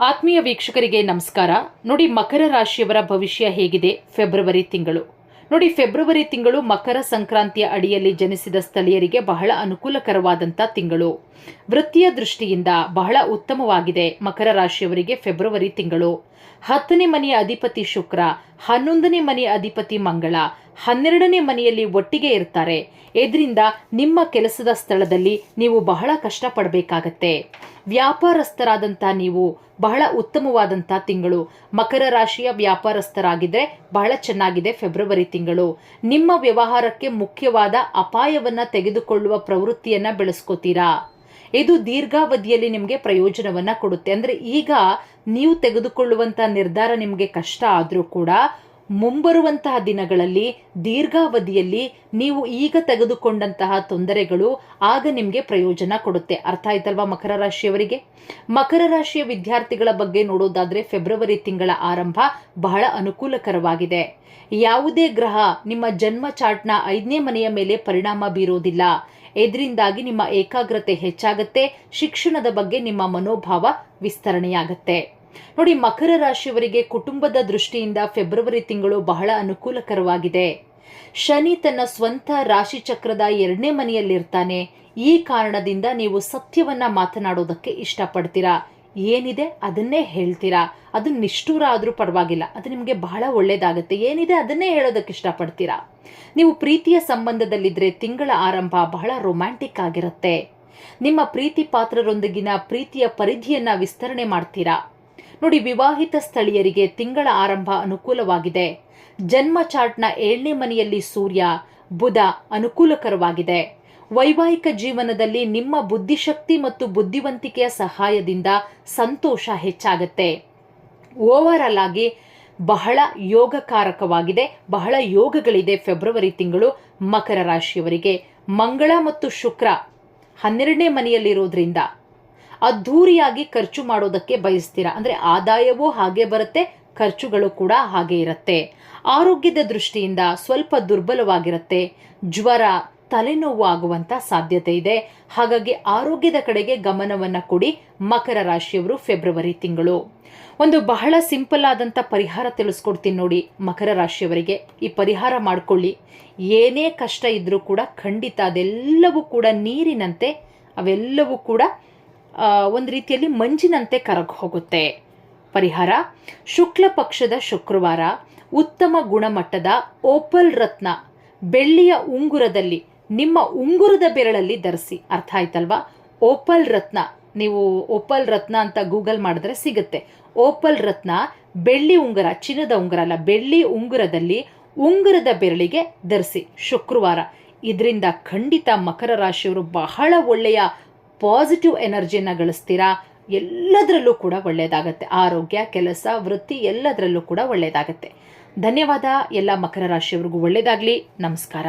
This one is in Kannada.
ಆತ್ಮೀಯ ವೀಕ್ಷಕರಿಗೆ ನಮಸ್ಕಾರ. ನೋಡಿ, ಮಕರ ರಾಶಿಯವರ ಭವಿಷ್ಯ ಹೇಗಿದೆ ಫೆಬ್ರವರಿ ತಿಂಗಳು. ನೋಡಿ, ಫೆಬ್ರವರಿ ತಿಂಗಳು ಮಕರ ಸಂಕ್ರಾಂತಿಯ ಅಡಿಯಲ್ಲಿ ಜನಿಸಿದ ಸ್ಥಳೀಯರಿಗೆ ಬಹಳ ಅನುಕೂಲಕರವಾದಂಥ ತಿಂಗಳು. ವೃತ್ತಿಯ ದೃಷ್ಟಿಯಿಂದ ಬಹಳ ಉತ್ತಮವಾಗಿದೆ ಮಕರ ರಾಶಿಯವರಿಗೆ ಫೆಬ್ರವರಿ ತಿಂಗಳು. ಹತ್ತನೇ ಮನೆಯ ಅಧಿಪತಿ ಶುಕ್ರ, ಹನ್ನೊಂದನೇ ಮನೆಯ ಅಧಿಪತಿ ಮಂಗಳ, ಹನ್ನೆರಡನೇ ಮನೆಯಲ್ಲಿ ಒಟ್ಟಿಗೆ ಇರ್ತಾರೆ. ಇದರಿಂದ ನಿಮ್ಮ ಕೆಲಸದ ಸ್ಥಳದಲ್ಲಿ ನೀವು ಬಹಳ ಕಷ್ಟಪಡಬೇಕಾಗತ್ತೆ. ವ್ಯಾಪಾರಸ್ಥರಾದಂಥ ನೀವು ಬಹಳ ಉತ್ತಮವಾದಂಥ ತಿಂಗಳು. ಮಕರ ರಾಶಿಯ ವ್ಯಾಪಾರಸ್ಥರಾಗಿದ್ದರೆ ಬಹಳ ಚೆನ್ನಾಗಿದೆ ಫೆಬ್ರವರಿ ತಿಂಗಳು. ನಿಮ್ಮ ವ್ಯವಹಾರಕ್ಕೆ ಮುಖ್ಯವಾದ ಅಪಾಯವನ್ನು ತೆಗೆದುಕೊಳ್ಳುವ ಪ್ರವೃತ್ತಿಯನ್ನು ಬೆಳೆಸ್ಕೋತೀರಾ? ಇದು ದೀರ್ಘಾವಧಿಯಲ್ಲಿ ನಿಮಗೆ ಪ್ರಯೋಜನವನ್ನು ಕೊಡುತ್ತೆ. ಅಂದರೆ ಈಗ ನೀವು ತೆಗೆದುಕೊಳ್ಳುವಂಥ ನಿರ್ಧಾರ ನಿಮಗೆ ಕಷ್ಟ ಆದರೂ ಕೂಡ ಮುಂಬರುವಂತಹ ದಿನಗಳಲ್ಲಿ, ದೀರ್ಘಾವಧಿಯಲ್ಲಿ ನೀವು ಈಗ ತೆಗೆದುಕೊಂಡಂತಹ ತೊಂದರೆಗಳು ಆಗ ನಿಮಗೆ ಪ್ರಯೋಜನ ಕೊಡುತ್ತೆ. ಅರ್ಥ ಆಯ್ತಲ್ವಾ ಮಕರ ರಾಶಿಯವರಿಗೆ? ಮಕರ ರಾಶಿಯ ವಿದ್ಯಾರ್ಥಿಗಳ ಬಗ್ಗೆ ನೋಡೋದಾದ್ರೆ ಫೆಬ್ರವರಿ ತಿಂಗಳ ಆರಂಭ ಬಹಳ ಅನುಕೂಲಕರವಾಗಿದೆ. ಯಾವುದೇ ಗ್ರಹ ನಿಮ್ಮ ಜನ್ಮ ಚಾರ್ಟ್ನ ಐದನೇ ಮನೆಯ ಮೇಲೆ ಪರಿಣಾಮ ಬೀರೋದಿಲ್ಲ. ಇದರಿಂದಾಗಿ ನಿಮ್ಮ ಏಕಾಗ್ರತೆ ಹೆಚ್ಚಾಗುತ್ತೆ, ಶಿಕ್ಷಣದ ಬಗ್ಗೆ ನಿಮ್ಮ ಮನೋಭಾವ ವಿಸ್ತರಣೆಯಾಗುತ್ತೆ. ನೋಡಿ, ಮಕರ ರಾಶಿಯವರಿಗೆ ಕುಟುಂಬದ ದೃಷ್ಟಿಯಿಂದ ಫೆಬ್ರವರಿ ತಿಂಗಳು ಬಹಳ ಅನುಕೂಲಕರವಾಗಿದೆ. ಶನಿ ತನ್ನ ಸ್ವಂತ ರಾಶಿ ಚಕ್ರದ ಎರಡನೇ ಮನೆಯಲ್ಲಿರ್ತಾನೆ. ಈ ಕಾರಣದಿಂದ ನೀವು ಸತ್ಯವನ್ನ ಮಾತನಾಡೋದಕ್ಕೆ ಇಷ್ಟಪಡ್ತೀರಾ? ಏನಿದೆ ಅದನ್ನೇ ಹೇಳ್ತೀರಾ? ಅದು ನಿಷ್ಠೂರ ಆದರೂ ಪರವಾಗಿಲ್ಲ. ಅದು ನಿಮಗೆ ಬಹಳ ಒಳ್ಳೇದಾಗುತ್ತೆ. ಏನಿದೆ ಅದನ್ನೇ ಹೇಳೋದಕ್ಕೆ ಇಷ್ಟಪಡ್ತೀರಾ? ನೀವು ಪ್ರೀತಿಯ ಸಂಬಂಧದಲ್ಲಿದ್ದರೆ ತಿಂಗಳ ಆರಂಭ ಬಹಳ ರೊಮ್ಯಾಂಟಿಕ್ ಆಗಿರುತ್ತೆ. ನಿಮ್ಮ ಪ್ರೀತಿ ಪಾತ್ರರೊಂದಿಗಿನ ಪ್ರೀತಿಯ ಪರಿಧಿಯನ್ನು ವಿಸ್ತರಣೆ ಮಾಡ್ತೀರಾ? ನೋಡಿ, ವಿವಾಹಿತ ಸ್ಥಳೀಯರಿಗೆ ತಿಂಗಳ ಆರಂಭ ಅನುಕೂಲವಾಗಿದೆ. ಜನ್ಮ ಚಾರ್ಟ್ನ ಏಳನೇ ಮನೆಯಲ್ಲಿ ಸೂರ್ಯ, ಬುಧ ಅನುಕೂಲಕರವಾಗಿದೆ. ವೈವಾಹಿಕ ಜೀವನದಲ್ಲಿ ನಿಮ್ಮ ಬುದ್ಧಿಶಕ್ತಿ ಮತ್ತು ಬುದ್ಧಿವಂತಿಕೆಯ ಸಹಾಯದಿಂದ ಸಂತೋಷ ಹೆಚ್ಚಾಗುತ್ತೆ. ಓವರ್ ಆಲ್ ಆಗಿ ಬಹಳ ಯೋಗಕಾರಕವಾಗಿದೆ. ಬಹಳ ಯೋಗಗಳಿದೆ ಫೆಬ್ರವರಿ ತಿಂಗಳು ಮಕರ ರಾಶಿಯವರಿಗೆ. ಮಂಗಳ ಮತ್ತು ಶುಕ್ರ ಹನ್ನೆರಡನೇ ಮನೆಯಲ್ಲಿರೋದ್ರಿಂದ ಅದ್ಧೂರಿಯಾಗಿ ಖರ್ಚು ಮಾಡೋದಕ್ಕೆ ಬಯಸ್ತೀರಾ? ಅಂದರೆ ಆದಾಯವೂ ಹಾಗೆ ಬರುತ್ತೆ, ಖರ್ಚುಗಳು ಕೂಡ ಹಾಗೆ ಇರುತ್ತೆ. ಆರೋಗ್ಯದ ದೃಷ್ಟಿಯಿಂದ ಸ್ವಲ್ಪ ದುರ್ಬಲವಾಗಿರುತ್ತೆ. ಜ್ವರ ತಲೆನೋವು ಆಗುವಂಥ ಸಾಧ್ಯತೆ ಇದೆ. ಹಾಗಾಗಿ ಆರೋಗ್ಯದ ಕಡೆಗೆ ಗಮನವನ್ನು ಕೊಡಿ. ಮಕರ ರಾಶಿಯವರು ಫೆಬ್ರವರಿ ತಿಂಗಳು. ಒಂದು ಬಹಳ ಸಿಂಪಲ್ ಆದಂಥ ಪರಿಹಾರ ತಿಳಿಸ್ಕೊಡ್ತೀನಿ ನೋಡಿ ಮಕರ ರಾಶಿಯವರಿಗೆ. ಈ ಪರಿಹಾರ ಮಾಡಿಕೊಳ್ಳಿ. ಏನೇ ಕಷ್ಟ ಇದ್ದರೂ ಕೂಡ ಖಂಡಿತ ಅದೆಲ್ಲವೂ ಕೂಡ ನೀರಿನಂತೆ, ಅವೆಲ್ಲವೂ ಕೂಡ ಒಂದು ರೀತಿಯಲ್ಲಿ ಮಂಜಿನಂತೆ ಕರಗ ಹೋಗುತ್ತೆ. ಪರಿಹಾರ, ಶುಕ್ಲ ಪಕ್ಷದ ಶುಕ್ರವಾರ, ಉತ್ತಮ ಗುಣಮಟ್ಟದ ಓಪಲ್ ರತ್ನ, ಬೆಳ್ಳಿಯ ಉಂಗುರದಲ್ಲಿ ನಿಮ್ಮ ಉಂಗುರದ ಬೆರಳಲ್ಲಿ ಧರಿಸಿ. ಅರ್ಥ ಆಯ್ತಲ್ವಾ? ಓಪಲ್ ರತ್ನ, ನೀವು ಓಪಲ್ ರತ್ನ ಅಂತ ಗೂಗಲ್ ಮಾಡಿದ್ರೆ ಸಿಗುತ್ತೆ. ಓಪಲ್ ರತ್ನ ಬೆಳ್ಳಿ ಉಂಗುರ, ಚಿನ್ನದ ಉಂಗುರ ಅಲ್ಲ, ಬೆಳ್ಳಿ ಉಂಗುರದಲ್ಲಿ ಉಂಗುರದ ಬೆರಳಿಗೆ ಧರಿಸಿ ಶುಕ್ರವಾರ. ಇದರಿಂದ ಖಂಡಿತ ಮಕರ ರಾಶಿಯವರು ಬಹಳ ಒಳ್ಳೆಯ ಪಾಸಿಟಿವ್ ಎನರ್ಜಿಯನ್ನು ಗಳಿಸ್ತೀರಾ? ಎಲ್ಲದರಲ್ಲೂ ಕೂಡ ಒಳ್ಳೆಯದಾಗತ್ತೆ. ಆರೋಗ್ಯ, ಕೆಲಸ, ವೃತ್ತಿ ಎಲ್ಲದರಲ್ಲೂ ಕೂಡ ಒಳ್ಳೆಯದಾಗತ್ತೆ. ಧನ್ಯವಾದ. ಎಲ್ಲ ಮಕರ ರಾಶಿಯವರಿಗೂ ಒಳ್ಳೆಯದಾಗಲಿ. ನಮಸ್ಕಾರ.